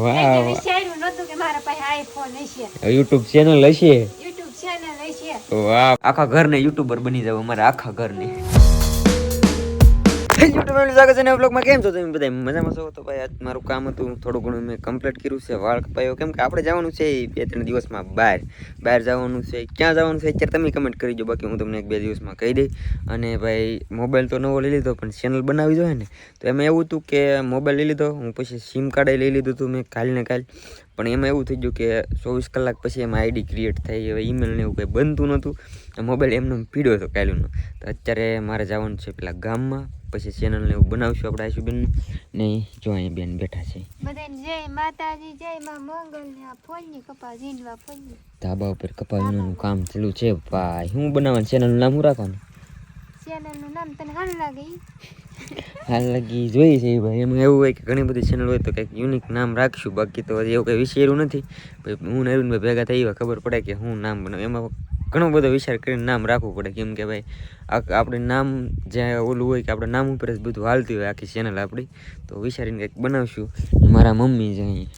વાહ YouTube channel હશે. YouTube channel હશે? વાહ. આખા ઘરને યુટ્યુબર બની જાવ અમારા આખા ઘરને. કેમ છો તમે બધા મજામાં છો? તો ભાઈ મારું કામ હતું. થોડું ઘણું મેં કમ્પ્લીટ કર્યું છે. વાળ કપાયો. કેમ કે આપણે જવાનું છે બે ત્રણ દિવસમાં બહાર. બહાર જવાનું છે. ક્યાં જવાનું છે અત્યારે તમે કમેન્ટ કરી દો. બાકી હું તમને એક બે દિવસમાં કહી દઈ અને ભાઈ મોબાઈલ તો નવો લઈ લીધો, પણ ચેનલ બનાવી જોઈએ ને. તો એમાં એવું હતું કે મોબાઈલ લઈ લીધો. હું પછી સિમ કાર્ડ લઈ લીધું હતું મેં કાલ ને કાલ. પણ એમાં એવું થઈ ગયું કે ચોવીસ કલાક પછી એમાં આઈડી ક્રિએટ થઈ હવે ઈમેલ ને એવું કંઈ બનતું નહોતું. મોબાઈલ એમનો એમ પીડ્યો હતો કાલનો તો અત્યારે મારે જવાનું છે પેલા ગામમાં પછી ચેનલને એવું બનાવશું આપણે આશુબેનનું. ને જો અહીંયા બેન બેઠા છે. જય માતાજી જય માં મંગલ ને આ ફોનની કપા ઝીંડવા ફોનની ધાબા ઉપર કપાવીનું કામ ચાલુ છે. ભાઈ હું બનાવવાનું? ચેનલનું નામ હું રાખવાનું? ચેનલનું નામ તને હાલ લાગે? હાલ લગી જોઈ છે ભાઈ. એમાં એવું હોય કે ઘણી બધી ચેનલ હોય તો કંઈક યુનિક નામ રાખશું. બાકી તો એવું કંઈ વિચાર્યું નથી. ભાઈ હું ને અરવિંદભાઈ ભેગા થઈ એવા ખબર પડે કે હું નામ બનાવું. એમાં ઘણો બધો વિચાર કરીને નામ રાખવું પડે. કેમ કે ભાઈ આપણે નામ જ્યાં ઓલું હોય કે આપણે નામ ઉપર જ બધું હાલતી હોય આખી ચેનલ આપણી તો વિચારીને કંઈક બનાવશું. મારા મમ્મી જ અહીં.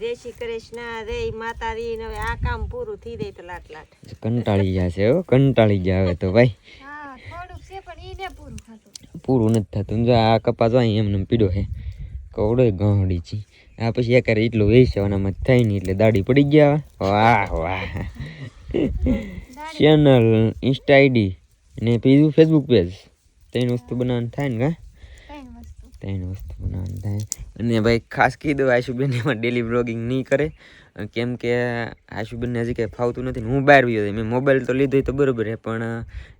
જય શ્રી કૃષ્ણ જય માતાજી હવે આ કામ પૂરું થઈ જાય તો લાટ લાટ. કંટાળી ગયા છે કંટાળી ગયા હવે તો ભાઈ હા થોડુંક છે પણ ઈને પૂરું નથી થતું. જો આ કપાસ અહીં એમને પીડો છે. કવડો ગાંડી છે. આ પછી એક એટલું વેચવાનામાં થાય નહીં એટલે દાડી પડી ગયા વાહ વાહ. ચેનલ ઇન્સ્ટા આઈડી ને બીજું ફેસબુક પેજ ત્રણ વસ્તુ બનાવવાનું થાય ને કા? ત્રણ વસ્તુ. બનાવવાનું થાય. અને ભાઈ ખાસ કીધું આશુબેન એમાં ડેલી બ્લોગિંગ નહીં કરે. કેમ કે આશુબેનને હજી કંઈ ફાવતું નથી હું બહાર ગયો મેં મોબાઈલ તો લીધો તો બરોબર છે, પણ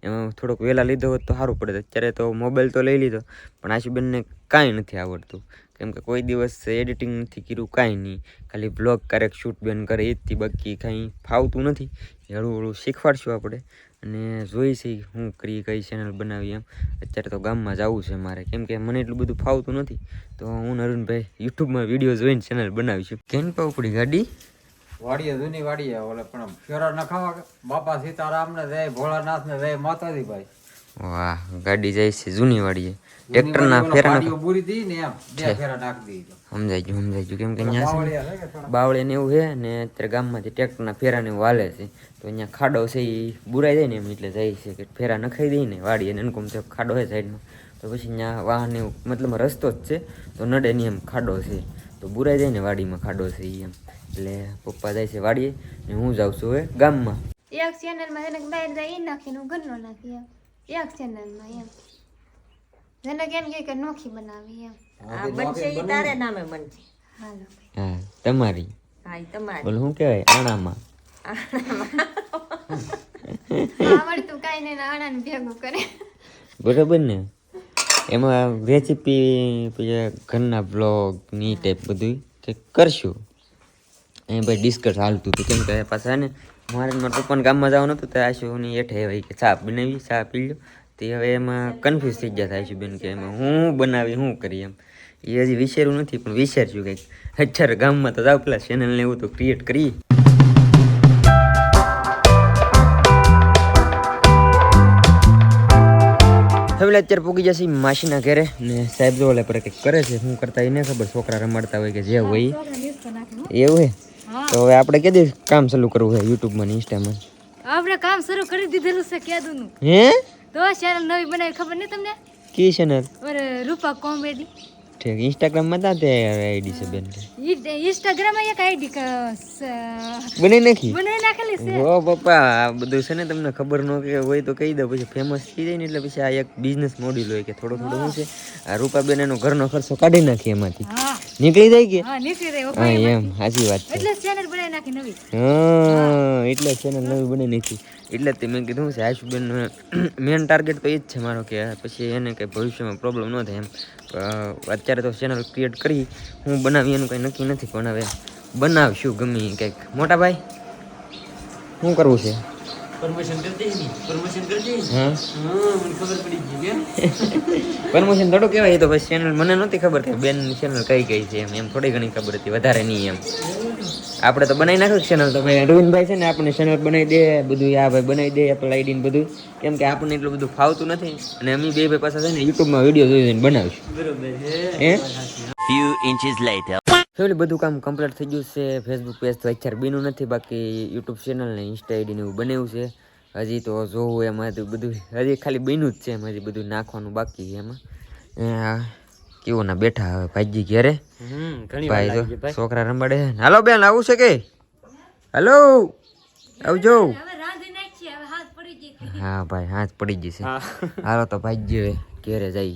એમાં થોડોક વહેલા લીધો હોત તો સારું પડે અત્યારે તો મોબાઈલ તો લઈ લીધો, પણ આશુબેનને કાંઈ નથી આવડતું. કેમ કે કોઈ દિવસ એડિટિંગ નથી કર્યું, કાંઈ નહીં. ખાલી બ્લોગ ક્યારેક શૂટ બેન કરે એ જ બાકી કાંઈ ફાવતું નથી. હળવું હળવું શીખવાડશું આપણે. અને જોઈ છે હું કરી, કઈ ચેનલ બનાવી એમ. અત્યારે તો ગામમાં જવું છે મારે. કેમ કે મને એટલું બધું ફાવતું નથી. તો હું નરુણભાઈ યુટ્યુબમાં વીડિયો જોઈને ચેનલ બનાવીશું છું. કેન પડી ગાડી? વાડીએ જૂની વાડીએ, ઓલે પણ ફેરા નખાવા બાપા સીતારામ ને જય ભોળાનાથ ને જય માતાજી ભાઈ. વાહ ગાડી જાય છે જૂની વાડીએ. ટ્રેક્ટરના ફેરા વાડીઓ પૂરી થઈ ને એમ બે ફેરા નાખી દીધો સમજાઈ ગયું સમજાઈ ગયું. કેમ કે અહીંયા છે ને બાવળે ને એવું છે ને અત્યારે ગામમાંથી ટ્રેક્ટરના ફેરા ને એવું હાલે છે. તો અહીંયા ખાડો છે એ બુરાઈ જાય ને એમ એટલે જાય છે કે ફેરા નખાઈ દઈ ને વાડી અને એનકોમ તો ખાડો છે સાઈડમાં તો પછી અહીંયા વાહન એવું મતલબ રસ્તો જ છે તો નડે નહીં એમ ખાડો છે. તો બુરાઈ જાય ને વાડીમાં ખાડો છે એ એમ. એટલે પપ્પા જાય છે વાડીએ ને હું જાઉં છું હવે ગામમાં. એક ચેનલમાં એને બહાર જાય ઈ નાખીને હું ઘરનો નાખી એક ચેનલમાં એમ જેને કેમ કે કે નોખી બનાવી એમ આ બનશે ઈ તારે નામે બનશે. હાલો. હા તમારી. હા ઈ તમારે. બોલ શું કહેવાય? આણામાં. આવડતું કાંઈ નહીં ને આણાને ભેગું કરે. બરાબર ને? એમાં રેસીપી પછી ઘરના બ્લોગની ટાઈપ બધું કે કરશું. અહીં ભાઈ ડિસ્કસ હાલતું હતું. કેમ કે પાછા ને મારે મારા પપ્પાને ગામમાં જવાનું હતું તો આશુની હેઠે હોય કે ચા બનાવી, ચા પી લો તે હવે એમાં કન્ફ્યુઝ થઈ ગયા થાય બેન કે એમાં હું બનાવી, હું કરી એમ. એ હજી વિચાર્યું નથી, પણ વિચારશું કંઈક. અચ્છા ગામમાં તો જાવ પેલા ચેનલને એવું તો ક્રિએટ કરી હવે અત્યારે પૂગી જશે માસીના ઘરે ને સાહેબ જો ઓલે પર કંઈક કરે છે, શું કરતા એને ખબર. છોકરા રમાડતા હોય કે જે હોય. એવું હે? તો હવે આપણે કે દિવસ કામ ચાલુ કરવું છે? યુટ્યુબમાં ને ઇન્સ્ટામાં આપણે કામ શરૂ કરી દીધેલું છે કેદુનું. હે? તો ચેનલ નવી બનાવી ખબર નહીં તમને? કી ચેનલ અરે રૂપા કોમેડી. ઠીક ઇન્સ્ટાગ્રામમાં તા તે આઈડી છે બેન ઇન્સ્ટાગ્રામ એક આઈડી બની નાખી? બને નાખેલી છે. ઓ પપ્પા આ બધું છે ને તમને ખબર ન કે હોય તો કહી દો પછી ફેમસ થઈ જાય ને એટલે પછી આ એક બિઝનેસ મોડ્યુલ હોય કે થોડો થોડો શું છે આ રૂપાબેન એનો ઘરનો ખર્ચો કાઢી નાખી એમાંથી. નીકળી જાય કે? હા નીકળી જાય હા એમ સાચી વાત છે. એટલે ચેનલ બનાવી નાખી નવી. હા. એટલે ચેનલ નવી બની નથી એટલે તે મેં કીધું છે આશુબેન મેન ટાર્ગેટ તો એ જ છે મારો કે પછી એને કંઈ ભવિષ્યમાં પ્રોબ્લેમ ન થાય એમ. અત્યારે તો ચેનલ ક્રિએટ કરી હું બનાવી એનું કંઈ નક્કી નથી પણ હવે બનાવશું ગમે કંઈક. મોટા ભાઈ શું કરવું છે? પરમિશન થોડું કહેવાય તો પછી ચેનલ મને નહોતી ખબર કે બેન ચેનલ કઈ કઈ છે એમ. એમ થોડી ઘણી ખબર હતી વધારે નહીં એમ. આપણે તો બનાવી નાખ્યું ચેનલ તો ભાઈ અરવિંદભાઈ છે ને આપણને ચેનલ બનાવી દે બધું આ ભાઈ બનાવી દે આપણે આઈડી ને બધું. કેમ કે આપણને એટલું બધું ફાવતું નથી. અને અમે બે ભાઈ પાછા છે ને યુટ્યુબમાં વીડિયો જોઈ જોઈને બનાવીશું. બરોબર છે. હે? Few inches later. ફેમિલી બધું કામ કમ્પ્લીટ થઈ ગયું છે. ફેસબુક પેજ તો અત્યારે બીનું નથી. બાકી યુટ્યુબ ચેનલ ને ઇન્સ્ટા આઈડીને એવું બનાવ્યું છે. હજી તો જોવું એમાં બધું હજી ખાલી બીનું જ છે એમ હજી બધું નાખવાનું બાકી છે એમાં. આ કેવું ના બેઠા હવે ભાઈજી ઘેરે. ભાઈ જો છોકરા રમાડે હાલો બેન આવું છે કે? હાલો આવજો. હા ભાઈ હાથ પડી જશે હાલો તો ભાઈજી હવે ઘેરે જઈ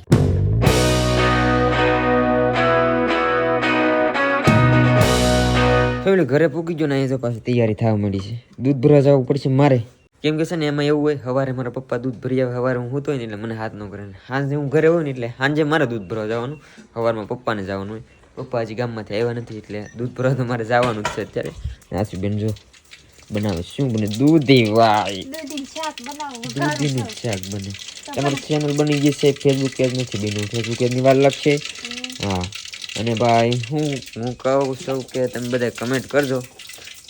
ફેમિલી ઘરે પૂકી ગયો ને અહીં તો પાછી તૈયારી થવા માંડી છે. દૂધ ભરવા જવું પડશે મારે. કેમ કે છે ને એમાં એવું હોય સવારે મારા પપ્પા દૂધ ભરી આવે સવારે હું હોતો હોય ને એટલે મને હાથ ન કરે. ને સાંજે હું ઘરે હોય ને એટલે સાંજે મારે દૂધ ભરવા જવાનું સવારમાં પપ્પાને જવાનું હોય. પપ્પા હજી ગામમાંથી આવ્યા નથી એટલે દૂધ ભરવા તો મારે જવાનું જ છે અત્યારે. આસુબેન જો બનાવે શું બને? દૂધી વાય દૂધીનું શાક બને. તમારી? ચેનલ બની ગઈ છે ફેસબુક પેજ નથી બન્યું? ફેસબુક પેજની વાર લાગશે હા. અને ભાઈ હું હું કહું છું કે તમે બધા કમેન્ટ કરજો.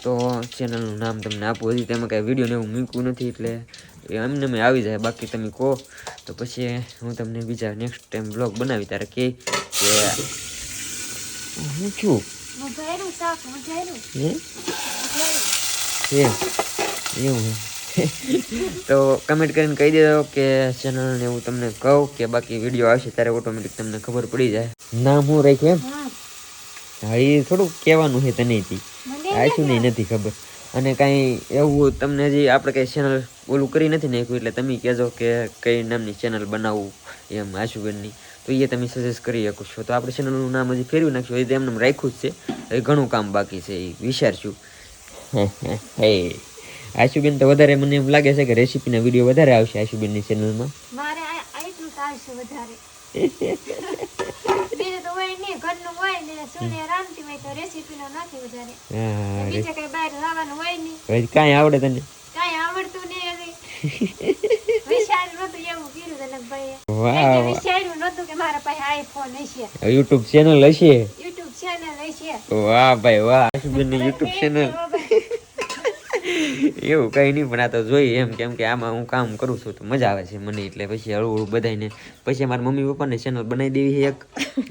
તો ચેનલનું નામ તમને આપવું હતી તેમાં કાંઈ વીડિયો ને એવું મૂક્યું નથી એટલે એ એમને મેં આવી જાય. બાકી તમે કહો. તો પછી હું તમને બીજા નેક્સ્ટ ટાઈમ બ્લોગ બનાવી ત્યારે કે કે હું છું? એવું તો કમેન્ટ કરીને કહી દેજો કે ચેનલને એવું તમને કહું કે બાકી વીડિયો આવશે ત્યારે ઓટોમેટિક તમને ખબર પડી જાય. નામ હું રાખ્યું એમ? હા. હા એ થોડુંક કહેવાનું છે તને મને નહીં નથી ખબર. અને કાંઈ એવું તમને હજી આપણે કંઈ ચેનલ ઓલું કરી નથી નાખ્યું એટલે તમે કહેજો કે કઈ નામની ચેનલ બનાવવું એમ આશુબેનની. તો એ તમે સજેસ્ટ કરી શકો છો. તો આપણે ચેનલનું નામ હજી ફેરવી નાખ્યું એ એમને રાખ્યું જ છે. એ ઘણું કામ બાકી છે એ વિચારશું. હે આશુબેન તો વધારે મને એમ લાગે છે કે રેસીપીના વીડિયો વધારે આવશે આશુબેનની ચેનલમાં મારે આ આ એટલું તો આવશે વધારે. બીજું તો હોય નહીં ઘરનું હોય ને સોનિયા રાંધતી હોય તો રેસીપીનો નથી વધારે. બીજે કઈ બહાર જવાનું હોય નહીં. કાંઈ આવડે તને? કાંઈ આવડતું નહીં વિચાર્યું નતું એવું કીધું તને મેં વાહ નતું કે મારા પાસે આઈફોન હશે. યુટ્યુબ ચેનલ હશે? યુટ્યુબ ચેનલ હશે. વાહ ભાઈ વાહ. યુટ્યુબ ચેનલ એવું કઈ નહીં પણ આ તો જોઈએ એમ, કેમ કે આમાં હું કામ કરું છું તો મજા આવે છે મને, એટલે પછી હળવું હળવું બધાને પછી મારા મમ્મી પપ્પાને ચેનલ બનાવી દેવી છે એક.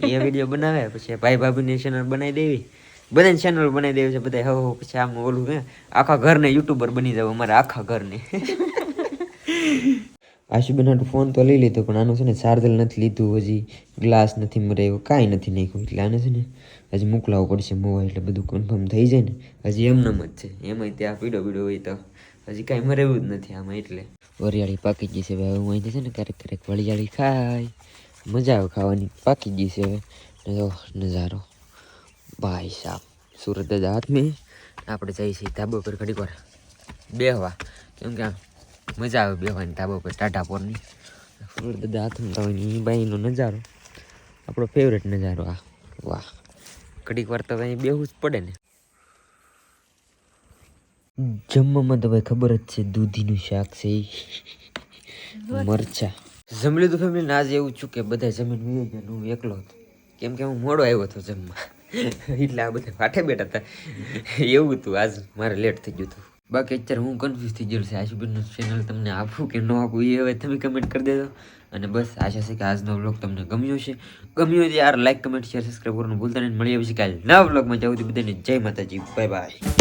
એ વીડિયો બનાવે, પછી ભાઈ ભાભીની ચેનલ બનાવી દેવી. બધાને ચેનલ બનાવી દેવી છે બધા હવે પછી આમ ઓલું હે, આખા ઘરને યુટ્યુબર બની જવું અમારા આખા ઘરને. આશુબેન હાટુ ફોન તો લઈ લીધો, પણ આનું છે ને ચાર્જર નથી લીધું, હજી ગ્લાસ નથી મરાયો કાંઈ નથી નાખ્યું. એટલે આને છે ને હજી મોકલાવવું પડશે મોબાઈલ એટલે બધું કન્ફર્મ થઈ જાય ને. હજી એમનેમ જ છે. એમાંય ત્યાં પીડો પીડો હોય તો હજી કાંઈ મરાવ્યું જ નથી આમાં એટલે. વરિયાળી પાકી ગઈ છે હવે. હું અહીંથી છે ને ક્યારેક ક્યારેક વરિયાળી ખાય મજા આવે ખાવાની. પાકી ગઈ છે હવે. નજારો. ભાઈ સાહેબ સુરત દાદા હાથમાં. આપણે જઈએ છીએ ધાબા પર ઘડીક વાર. બેહવા. કેમ કે આમ મજા આવે બેહવાની ધાબા પર ટાટા પોરની. સુરત દાદા હાથમાં તો એ બાઈનો નજારો. આપણો ફેવરેટ નજારો આ. વાહ. ઘડીક વાર તો અહીં બેહવું જ પડે ને. જમવામાં તો ભાઈ ખબર જ છે દૂધીનું શાક છે. મરચા. જમી લીધું ફેમિલી આજે એવું છું કે બધા જમીન વીએ ગયા હું એકલો હતો. કેમ કે હું મોડો આવ્યો હતો જમવા. એટલે આ બધા પાઠે બેઠા હતા. એવું હતું આજ મારે લેટ થઈ ગયું હતું. બાકી અત્યારે હું કન્ફ્યુઝ થઈ ગયો છે. આશુબેનનું ચેનલ તમને આપું કે ન આપું એ હવે તમે કમેન્ટ કરી દેજો. અને બસ આશા છે કે આજનો બ્લોગ તમને ગમ્યો છે ગમ્યો હોય યાર લાઈક કમેન્ટ શેર સબસ્ક્રાઈબ કરવાનું ભૂલતા નહીં. મળીએ પછી કાલે નવા બ્લોગમાં જાઉં બધાને જય માતાજી. Bye bye